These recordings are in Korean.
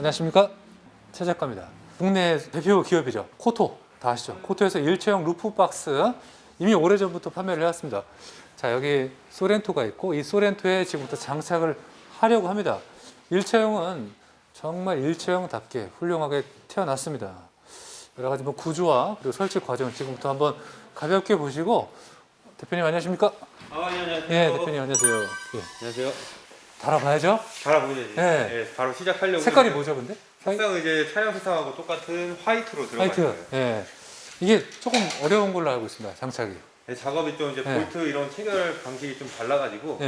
안녕하십니까 최 작가입니다. 국내 대표 기업이죠 코토 다 아시죠? 코토에서 일체형 루프 박스 이미 오래전부터 판매를 해왔습니다. 자 여기 소렌토가 있고 이 소렌토에 지금부터 장착을 하려고 합니다. 일체형은 정말 일체형답게 훌륭하게 태어났습니다. 여러 가지 뭐 구조와 그리고 설치 과정을 지금부터 한번 가볍게 보시고 대표님 안녕하십니까? 아, 예, 안녕하세요. 예 대표님 안녕하세요. 예, 안녕하세요. 달아봐야죠. 달아보셔야지. 예. 예, 바로 시작하려고. 색깔이 뭐죠 근데? 색상은 이제 차량 색상하고 똑같은 화이트로 들어가 화이트. 있어요. 예. 이게 조금 어려운 걸로 알고 있습니다. 장착이. 예, 작업이 좀 이제 예. 볼트 이런 체결 방식이 좀 달라가지고 예.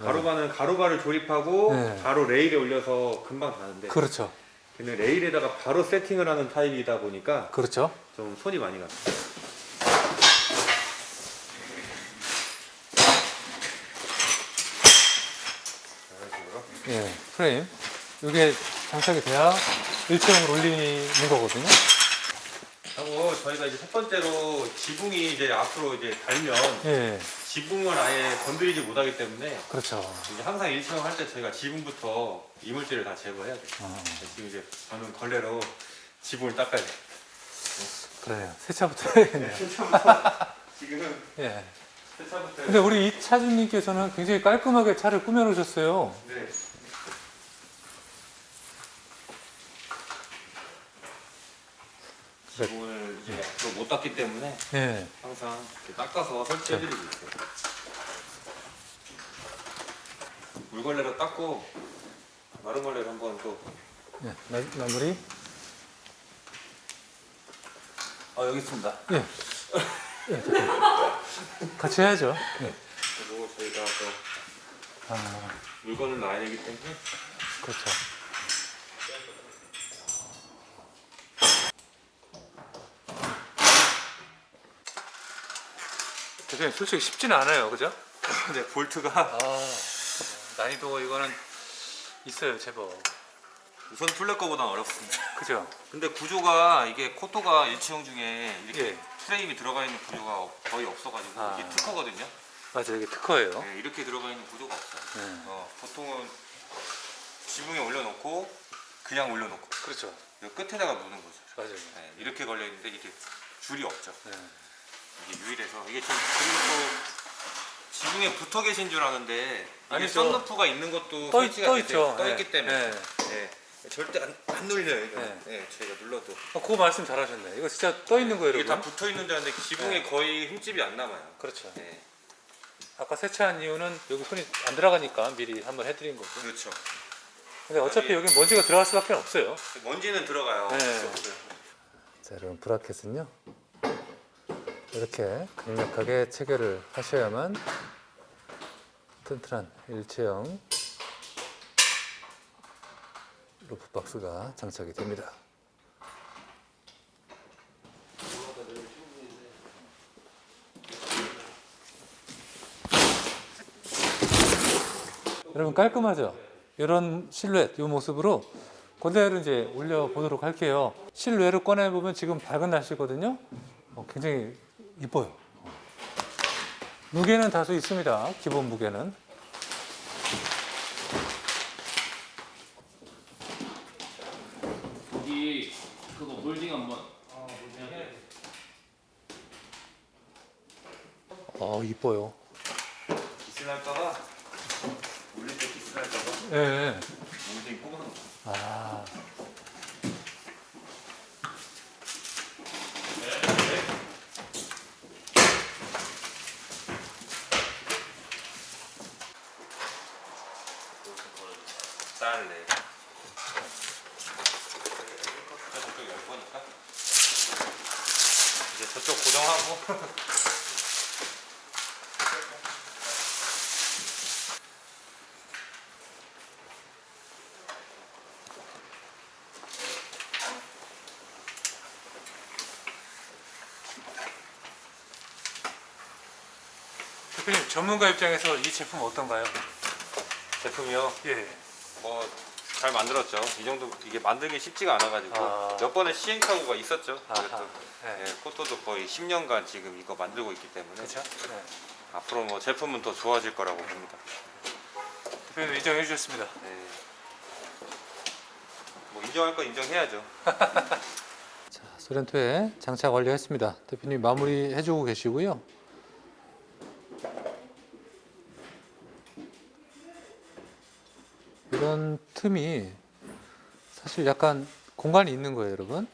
예. 가로바는 가로바를 조립하고 예. 바로 레일에 올려서 금방 다는데 그렇죠. 근데 레일에다가 바로 세팅을 하는 타입이다 보니까 그렇죠. 좀 손이 많이 가요. 이런 식으로. 예. 프레임. 이게 장착이 돼야 일체형으로 올리는 거거든요. 하고 저희가 이제 첫 번째로 지붕이 이제 앞으로 이제 달면 예. 지붕을 아예 건드리지 못하기 때문에 그렇죠. 이제 항상 일체형 할 때 저희가 지붕부터 이물질을 다 제거해야 돼요. 어, 지금 이제 저는 걸레로 지붕을 닦아야 돼요. 그래요. 세차부터 해야겠네요. 지금은 예. 세차부터 근데 우리 이 차주님께서는 굉장히 깔끔하게 차를 꾸며놓으셨어요. 네. 지붕을 이제 앞으로 못 닦기 때문에 예. 항상 이렇게 닦아서 설치해드리고 있어요. 물걸레로 닦고 마른 걸레로 한번 또 예. 마, 마무리. 아, 여기 있습니다. 예. 예. 같이 해야죠. 예. 그리고 저희가 또 아, 물건을 놔야 되기 때문에 그렇죠. 대표님 솔직히 쉽지는 않아요, 그죠? 네, 볼트가 아, 난이도 이거는 있어요, 제법. 우선 플랫 거보다 어렵습니다. 그죠? 근데 구조가 이게 코토가 일체형 중에 이렇게 예. 프레임이 들어가 있는 구조가 거의 없어가지고 아. 이게 특허거든요. 맞아요, 이게 특허예요. 네, 이렇게 들어가 있는 구조가 없어요. 네. 어, 보통은 지붕에 올려놓고 그냥 올려놓고 그렇죠. 이 끝에다가 무는 거죠. 맞아요. 네, 이렇게 걸려 있는데 이게 줄이 없죠. 네. 이게 유일해서 이게 좀 그리고 또 지붕에 붙어 계신 줄 아는데 이게 아니죠. 썬루프가 있는 것도 떠, 설치가 떠. 있죠. 떠 네. 있기 때문에 네. 네. 절대 안, 안 눌려요. 이거. 네. 네. 저희가 눌러도 어, 그거 말씀 잘하셨네. 이거 진짜 떠 있는 거예요, 이게 다 여러분. 붙어 있는 줄 알았는데 지붕에 네. 거의 흠집이 안 남아요. 그렇죠. 네. 아까 세차한 이유는 여기 손이 안 들어가니까 미리 한번 해드린 거고. 그렇죠. 근데 어차피 여기 먼지가 들어갈 수밖에 없어요. 먼지는 들어가요. 네. 자, 여러분 브라켓은요. 이렇게 강력하게 체결을 하셔야만 튼튼한 일체형 루프 박스가 장착이 됩니다. 여러분 깔끔하죠? 이런 실루엣, 이 모습으로 그대로 이제 올려보도록 할게요. 실내를 꺼내보면 지금 밝은 날씨거든요. 어, 굉장히 이뻐요. 어. 무게는 다소 있습니다. 기본 무게는. 여기 그거 몰딩 한번 어, 이뻐요. 기스날까봐 올릴 때 기스날까봐 예. 예. 뽑아놓은 거. 아. 쌀래. 저쪽 열 거니까 이제 저쪽 고정하고 대표님 전문가 입장에서 이 제품 어떤가요? 제품이요. 예. 뭐 잘 만들었죠. 이 정도 이게 만들기 쉽지가 않아가지고 아. 몇 번의 시행착오가 있었죠. 아하. 그래도 네. 예, 코토도 거의 10년간 지금 이거 만들고 있기 때문에 그렇죠. 네. 앞으로 뭐 제품은 더 좋아질 거라고 봅니다. 대표님 인정해 주셨습니다. 네. 뭐뭐 인정할 건 인정해야죠. 자, 소렌토에 장착 완료했습니다. 대표님 마무리 해주고 계시고요. 이런 틈이 사실 약간 공간이 있는 거예요, 여러분.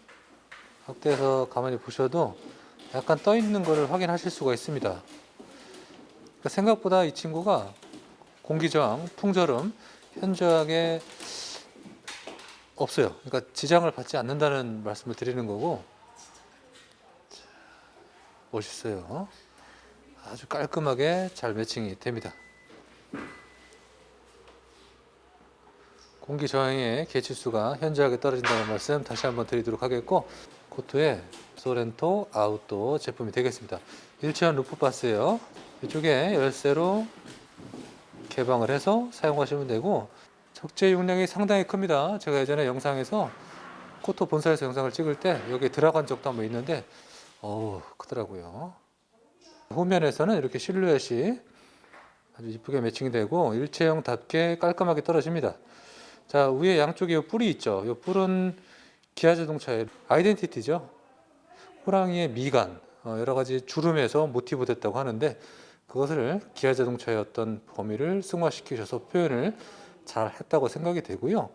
확대해서 가만히 보셔도 약간 떠 있는 거를 확인하실 수가 있습니다. 그러니까 생각보다 이 친구가 공기 저항, 풍절음 현저하게 없어요. 그러니까 지장을 받지 않는다는 말씀을 드리는 거고 자, 멋있어요. 아주 깔끔하게 잘 매칭이 됩니다. 공기 저항의 개치수가 현저하게 떨어진다는 말씀 다시 한번 드리도록 하겠고 코토의 소렌토 아웃도어 제품이 되겠습니다. 일체형 루프바스예요. 이쪽에 열쇠로 개방을 해서 사용하시면 되고 적재 용량이 상당히 큽니다. 제가 예전에 영상에서 코토 본사에서 영상을 찍을 때 여기 들어간 적도 한번 있는데 어우 크더라고요. 후면에서는 이렇게 실루엣이 아주 이쁘게 매칭이 되고 일체형답게 깔끔하게 떨어집니다. 자 위에 양쪽에 이 뿔이 있죠. 이 뿔은 기아 자동차의 아이덴티티죠. 호랑이의 미간 어, 여러 가지 주름에서 모티브 됐다고 하는데 그것을 기아 자동차의 어떤 범위를 승화시키셔서 표현을 잘 했다고 생각이 되고요.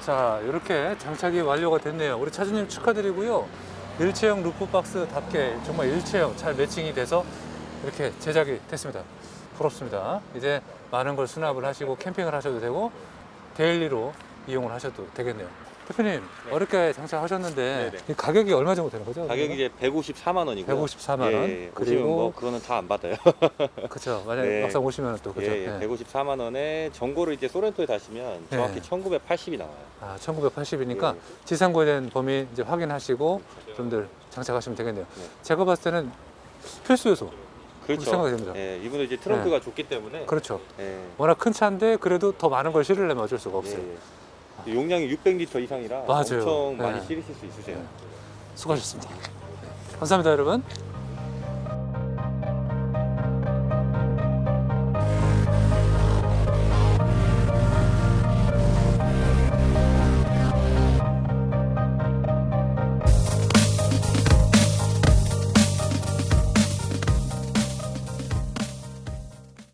자 이렇게 장착이 완료가 됐네요. 우리 차주님 축하드리고요. 일체형 루프박스답게 정말 일체형 잘 매칭이 돼서 이렇게 제작이 됐습니다. 부럽습니다. 이제 많은 걸 수납을 하시고 캠핑을 하셔도 되고 데일리로 이용을 하셔도 되겠네요. 대표님 어렵게 장착하셨는데 네네. 이 가격이 얼마 정도 되는 거죠? 가격이 이제 154만 원이고요. 154만 원. 예, 그리고- 오시면 뭐 그거는 다 안 받아요. 그렇죠. 만약에 네. 막상 오시면 또 그죠. 예, 예, 네. 154만 원에 전고를 이제 소렌토에 다시면 정확히 네. 1980이 나와요. 아, 1980이니까 예. 지상고에 대한 범위 이제 확인하시고 여러분들 장착하시면 되겠네요. 네. 제가 봤을 때는 필수 요소. 그렇죠. 생각이 됩니다. 예, 이분은 이제 트렁크가 좋기 때문에 그렇죠. 예, 워낙 큰 차인데 그래도 더 많은 걸 실으려면 어쩔 수가 없어요. 예, 예. 용량이 600리터 이상이라 맞아요. 엄청 많이 네. 실으실 수 있으세요. 수고하셨습니다. 네. 감사합니다, 여러분.